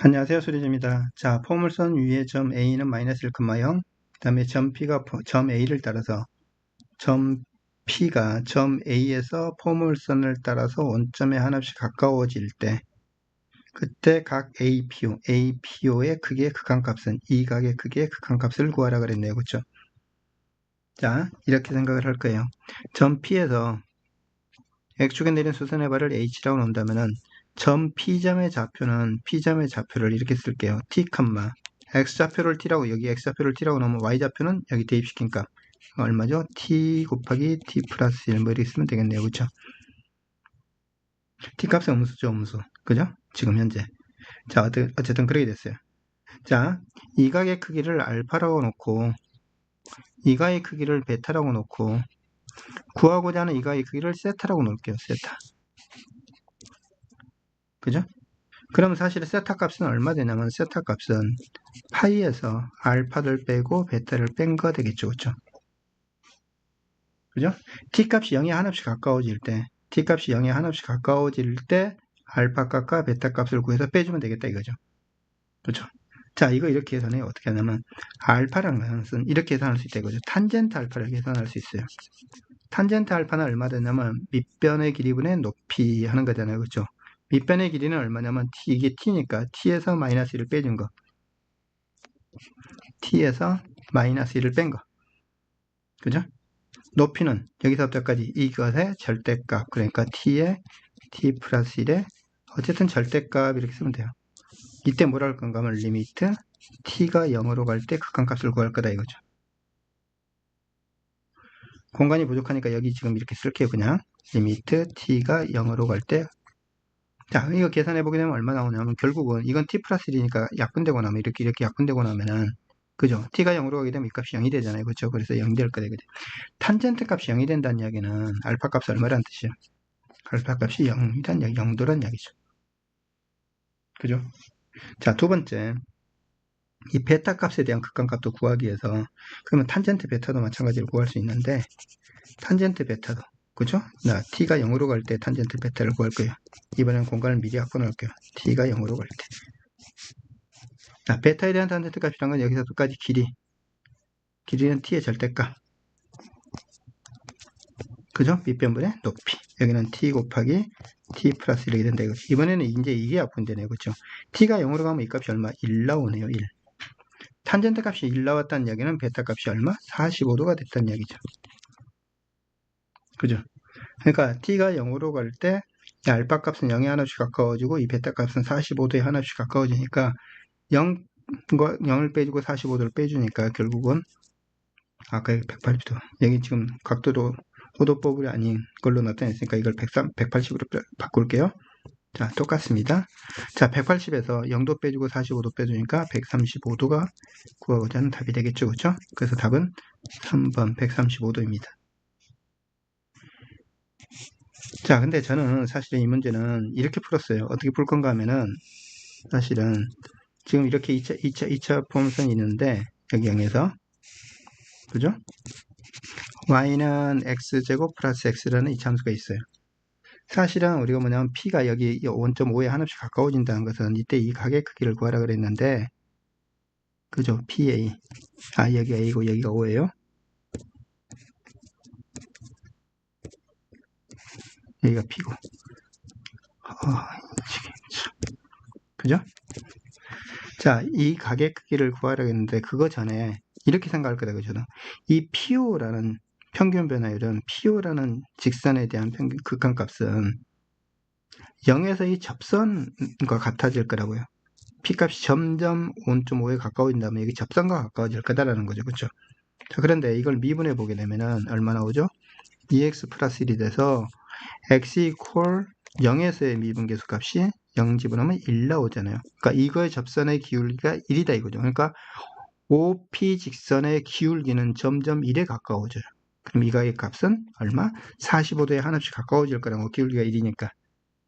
안녕하세요. 수리입니다. 자, 포물선 위에 점 A는 마이너스 1,0, 그 다음에 점 P가 포- 점 A를 따라서 점 P가 점 A에서 포물선을 따라서 원점에 하나씩 가까워질 때 그때 각 APO, APO의 크기의 극한값은 이 각의 크기의 극한값을 구하라 그랬네요. 그렇죠? 자, 이렇게 생각을 할 거예요. 점 P에서 X축에 내린 수선의 발을 H라고 놓는다면은 점 P점의 좌표는 P점의 좌표를 이렇게 쓸게요. T, X좌표를 T라고 여기 X좌표를 T라고 놓으면 Y좌표는 여기 대입시킨 값 얼마죠? T 곱하기 T 플러스 1 뭐 이렇게 쓰면 되겠네요. 그쵸? T 값은 음수죠. 음수. 그죠? 지금 현재. 자, 어쨌든 그렇게 됐어요. 자, 이 각의 크기를 알파라고 놓고 이 각의 크기를 베타라고 놓고 구하고자 하는 이 각의 크기를 세타라고 놓을게요. 세타. 그죠? 그럼 사실 세타 값은 얼마 되냐면 세타 값은 파이에서 알파를 빼고 베타를 뺀 거 되겠죠. 그죠? 그죠? t 값이 0에 하나씩 가까워질 때 t 값이 0에 하나씩 가까워질 때 알파 값과 베타 값을 구해서 빼주면 되겠다 이거죠. 그죠? 자, 이거 이렇게 계산해요. 어떻게 하냐면 알파라는 것은 이렇게 계산할 수 있다 이거죠. 탄젠트 알파를 계산할 수 있어요. 탄젠트 알파는 얼마 되냐면 밑변의 길이 분의 높이 하는 거잖아요. 그죠? 밑변의 길이는 얼마냐면 t, 이게 t니까 t에서 마이너스 1을 빼준 거. T에서 마이너스 1을 뺀 거. 그죠? 높이는 여기서부터까지 이것의 절대값 그러니까 t의 t 플러스 1의 어쨌든 절대값 이렇게 쓰면 돼요. 이때 뭐라 할 건가 하면 리미트 t가 0으로 갈 때 극한값을 구할 거다 이거죠. 공간이 부족하니까 여기 지금 이렇게 쓸게요 그냥. 리미트 t가 0으로 갈 때 자, 이거 계산해 보게 되면 얼마 나오냐면 결국은 이건 t 플러스 1이니까 약분되고 나면 이렇게 이렇게 약분되고 나면은 그죠? t가 0으로 가게 되면 이 값이 0이 되잖아요. 그렇죠? 그래서 0이 될 거다. 그죠? 탄젠트 값이 0이 된다는 이야기는 알파 값이 얼마라는 뜻이에요? 알파 값이 0이란 이야기, 0도란 이야기죠. 그죠? 자, 두 번째. 이 베타 값에 대한 극한값도 구하기 위해서 그러면 탄젠트 베타도 마찬가지로 구할 수 있는데 탄젠트 베타도 그죠? 나 t가 0으로 갈 때 탄젠트 베타를 구할 거예요. 이번엔 공간을 미리 갖고 놓을게요. t가 0으로 갈 때. 자, 베타에 대한 탄젠트 값이란 건 여기서부터까지 길이. 길이는 t의 절대값. 그죠? 밑변분의 높이. 여기는 t 곱하기 t 플러스 1이 된다 이거죠. 이번에는 이제 이게 약분되네요. 그죠? t가 0으로 가면 이 값이 얼마? 1 나오네요. 1. 탄젠트 값이 1 나왔다는 이야기는 베타 값이 얼마? 45도가 됐다는 이야기죠. 그죠? 그러니까 t가 0으로 갈 때 알파 값은 0에 하나씩 가까워지고 이 베타 값은 45도에 하나씩 가까워지니까 0, 0을 빼주고 45도를 빼주니까 결국은 아까 180도 여기 지금 각도도 호도법이 아닌 걸로 나타냈으니까 이걸 103, 180으로 바꿀게요. 자 똑같습니다. 자 180에서 0도 빼주고 45도 빼주니까 135도가 구하고자 하는 답이 되겠죠. 그렇죠? 그래서 답은 3번 135도입니다. 자, 근데 저는 사실은 이 문제는 이렇게 풀었어요. 어떻게 풀 건가 하면은 사실은 지금 이렇게 2차, 2차, 2차 포함선이 있는데 여기 0에서 그죠? y는 x제곱 플러스 x라는 이 참수가 있어요. 사실은 우리가 뭐냐면 p가 여기 5.5에 하나씩 가까워진다는 것은 이때 이 각의 크기를 구하라 그랬는데 그죠? pa 아 여기 a고 여기가 5예요. 여기가 P고. 어, 그죠? 자, 이 가격 크기를 구하려 했는데, 그거 전에 이렇게 생각할 거다, 그죠? 이 PO라는 평균 변화율은 PO라는 직선에 대한 평균 극한값은 0에서 이 접선과 같아질 거라고요. P값이 점점 5.5에 가까워진다면 여기 접선과 가까워질 거다라는 거죠. 그렇죠? 자, 그런데 이걸 미분해 보게 되면은 얼마 나 오죠? 2x 플러스 1이 돼서 x equal 0에서의 미분계수 값이 0 집어넣으면 1 나오잖아요. 그러니까 이거의 접선의 기울기가 1이다 이거죠. 그러니까 OP 직선의 기울기는 점점 1에 가까워져요. 그럼 이거의 값은 얼마? 45도에 하나씩 가까워질 거라고 기울기가 1이니까.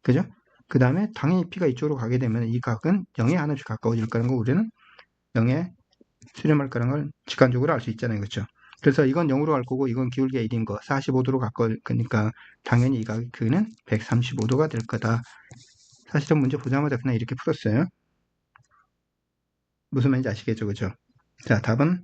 그죠? 그 다음에 당연히 P가 이쪽으로 가게 되면 이 각은 0에 하나씩 가까워질 거라는 거 우리는 0에 수렴할 거라는 걸 직관적으로 알 수 있잖아요. 그렇죠? 그래서 이건 0으로 갈 거고 이건 기울기가 1인 거 45도로 가까울 거니까 당연히 이 각은 135도가 될 거다. 사실은 문제 보자마자 그냥 이렇게 풀었어요. 무슨 말인지 아시겠죠? 그죠? 자, 답은